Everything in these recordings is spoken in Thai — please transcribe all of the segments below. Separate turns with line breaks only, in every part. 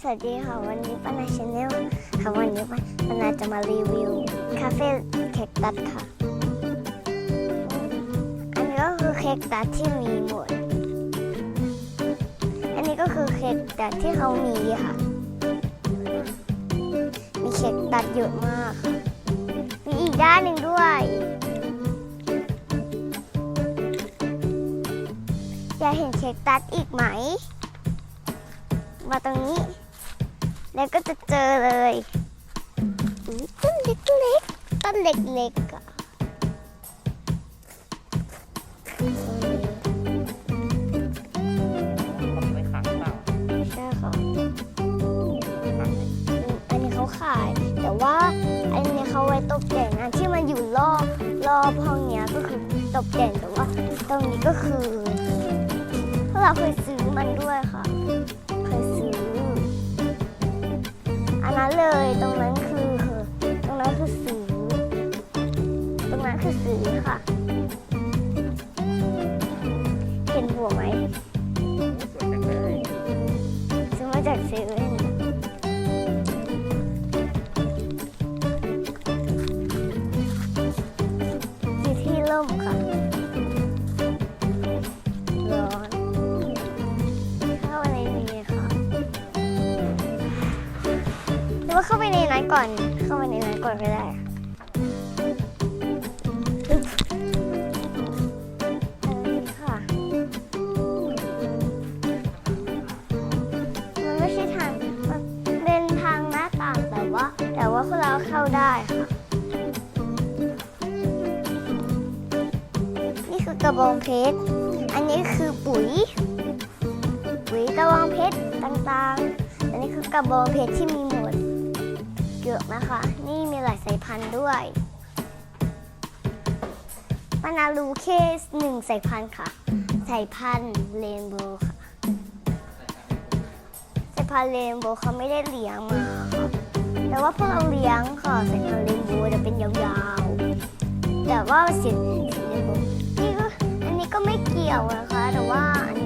สวัสดีค่ะวันนี้ปานาชาแนลค่ะวันนี้ปานาจะมารีวิวคาเฟ่เค้กตัดค่ะ อันนี้ก็คือเค้กตัดที่มีหมด อันนี้ก็คือเค้กตัดที่เขามีค่ะ มีเค้กตัดเยอะมากค่ะมีอีกด้านหนึ่งด้วย อยากเห็นเค้กตัดอีกไหมมาตรงนี้ แล้วก็จะเจอเลยอุ๊ยต้นเล็กๆต้นเล็กๆอะ
เขามีไว้ขังเปล่า
ใช่ค่ะ
ขังเนี่ย
อันนี้เขาขายแต่ว่าอันนี้เขาไว้ตกแต่งอันที่มันอยู่รอบรอบห้องเนี้ยก็คือตกแต่งแต่ว่าตรงนี้ก็คือพวกเราเคยซื้อมันด้วยค่ะ เลยตรง เข้าไปในนั้นก่อน เข้าไปในนั้นก่อนก็ได้มันไม่ใช่ทางเป็นทางหน้าต่างแต่ว่าแต่ว่าพวกเราเข้าได้ค่ะ นี่คือกระบองเพชร อันนี้คือปุ๋ย ปุ๋ยกระบองเพชรต่างๆ อันนี้คือกระบองเพชรที่มี เยอะนะคะ นี่มีหลายสายพันธุ์ด้วยปานารูเคสหนึ่งสายพันธุ์ค่ะ สายพันธุ์เรนโบว์ค่ะ สายพันธุ์เรนโบว์เขาไม่ได้เลี้ยงมาครับแต่ว่าพวกเราเลี้ยงค่ะสายพันธุ์เรนโบว์จะเป็นยาวๆ แต่ว่าสีสีเรนโบว์นี่ก็อันนี้ก็ไม่เกี่ยวนะคะ แต่ว่าอันนี้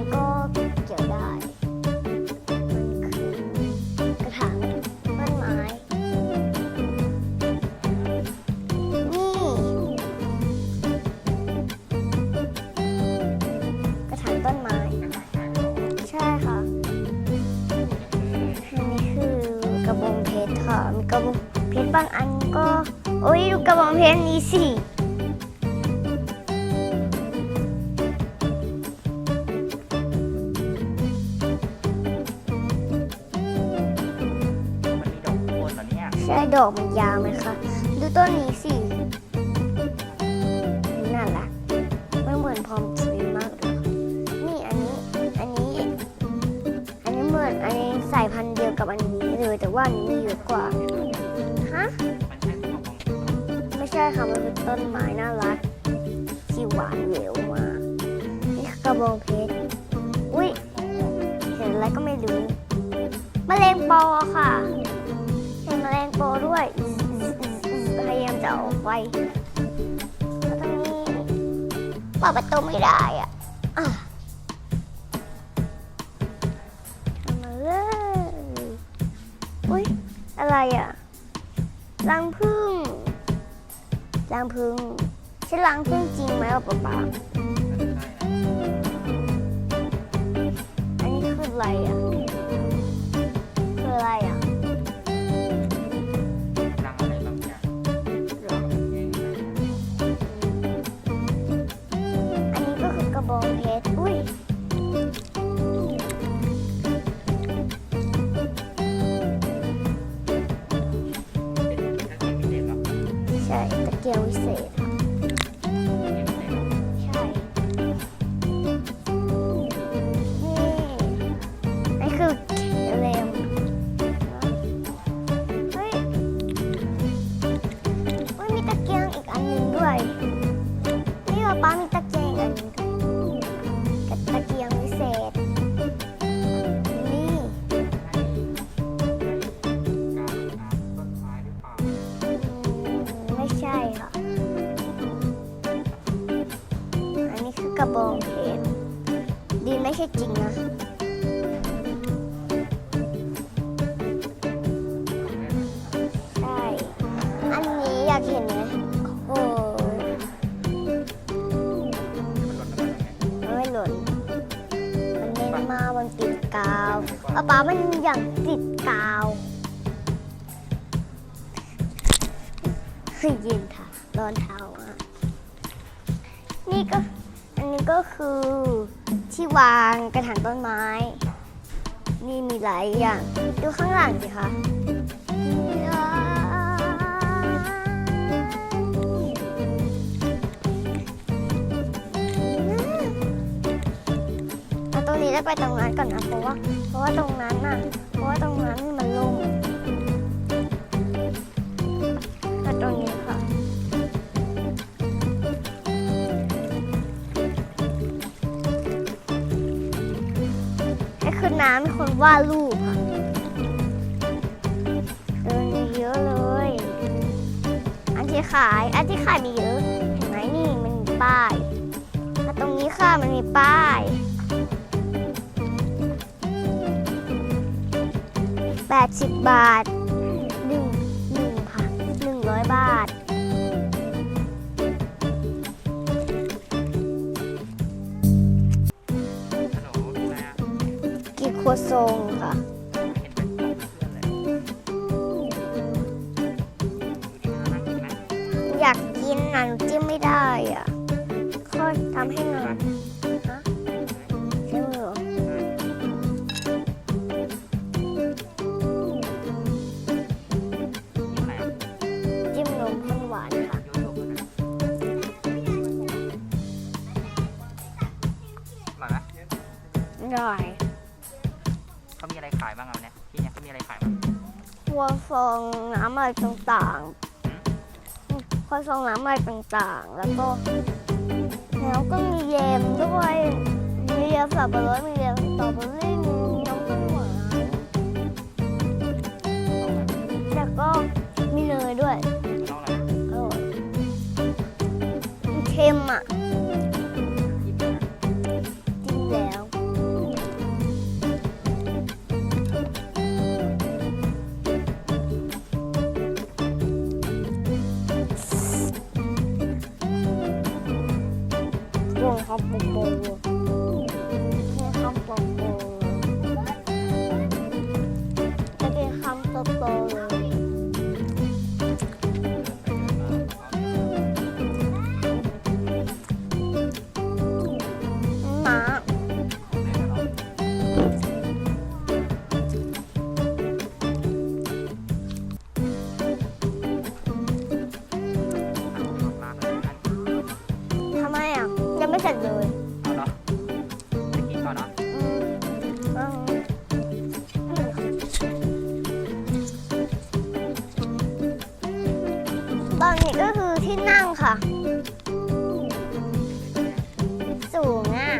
โอ้ยดูกระบองเพชรนี้สิ
มันมีดอกบัวตอนเนี้ย
ใช่ดอกมันยาวไหมคะดูต้นนี้สิน่ารักมันเหมือนพร้อมทรีมากเลยค่ะนี่อันนี้อันนี้ อันนี้เหมือนอันนี้สายพันธุ์เดียวกับอันนี้เลยแต่ว่าอันนี้มีเยอะกว่า ต้นไม้น่ารักที่หวานเหลวมากนี่คือกระบองเพชร อุ้ยเห็นอะไรก็ไม่รู้มแมลงปอค่ะ เห็นแมลงปอด้วยพยายามจะออกไปแล้วตรงนี้เปิดประตูไม่ได้อะอะทำมาเลยอุ้ยอะไรอะรังผึ้ง รังพึ่งใช่รังพึ่งจริงไหมอะป๊าป๊าอันนี้คืออะไรอะคืออะไรอะ
ใช่จริง
นะ ใช่
อั
นนี้อยากเห็นไหมโอ้
ไม่หล่
น มันเด้งมากมันติดกาวเอาป้ามันอย่างติดกาวคือยินค่ะร้อนเท้าอะ นี่ก็ อันนี้ก็คือ ที่วางกระถางต้นไม้ นี่มีหลายอย่าง ดูข้างหลังสิคะเอาตรงนี้ได้ไปตรงนั้นก่อนนะเพราะว่าเพราะว่าตรงนั้นน่ะเพราะว่าตรงนั้นมันโล่ง น้ำเป็นคนวาดรูปเดินเยอะเลย อันที่ขาย อันที่ขายมีเยอะเห็นไหมนี่มันมีป้ายแล้วตรงนี้ค่ะมันมีป้าย 80 บาท วซงค่ะ
อยาก
กินหนูจิ้ม ครัวซองน้ำอะไรต่างๆครัวซองน้ำอะไรต่างๆ แล้วก็แล้วก็มีเยมด้วย มีเยมสับปะรดมีเยมสตรอเบอรี่มีน้ำข้นหวานแล้วก็มีเนยด้วย
อร่
อยเค็มอะ
ไม่เส
ร็จเลย
เอาเนาะไปกินก่อนเนาะ
อืมอืมตอนนี้ก็คือที่นั่งค่ะ สูงอะ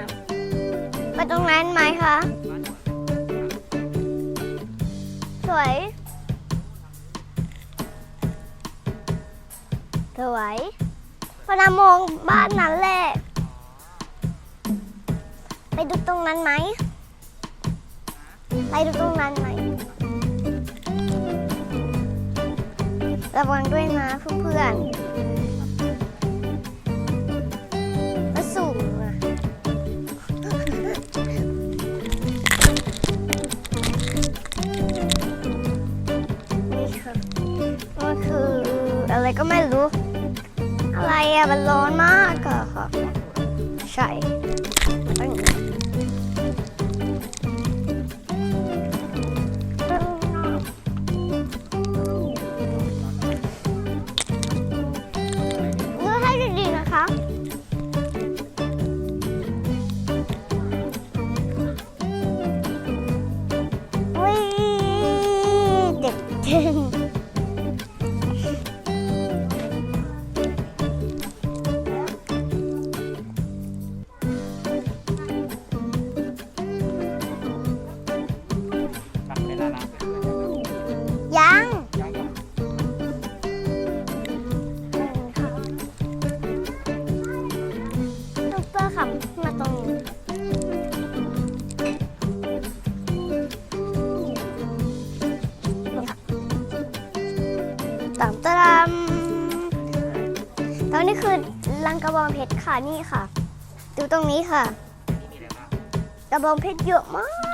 ไปตรงนั้นไหมคะ
บ้านสวน
สวย สวยพอดามองบ้านนั้นแหละไป ดูตรงนั้นไหม ไปดูตรงนั้นไหม ระวังด้วยนะเพื่อนๆ อลัง
กเพ
ชรค่ะนี่ค่ะ ดูตรงนี้ค่ะ
นี่มีอ
กระบองเพชรเยอะมาก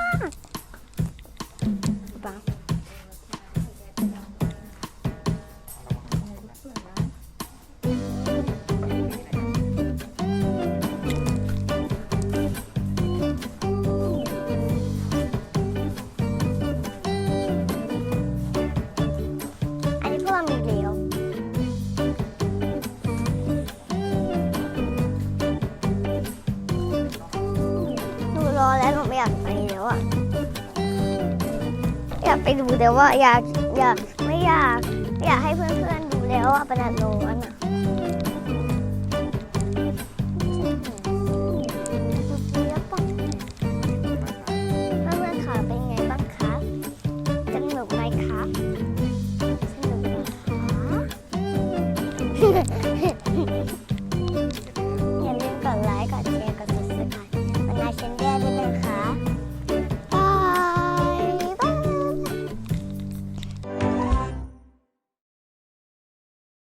รอแล้วหนูไม่อยากไปแล้วอะอยากไปดูแต่ว่าอยากอยากไม่อยาก อยากให้เพื่อนๆดูแล้วอะประดับโน้นอะ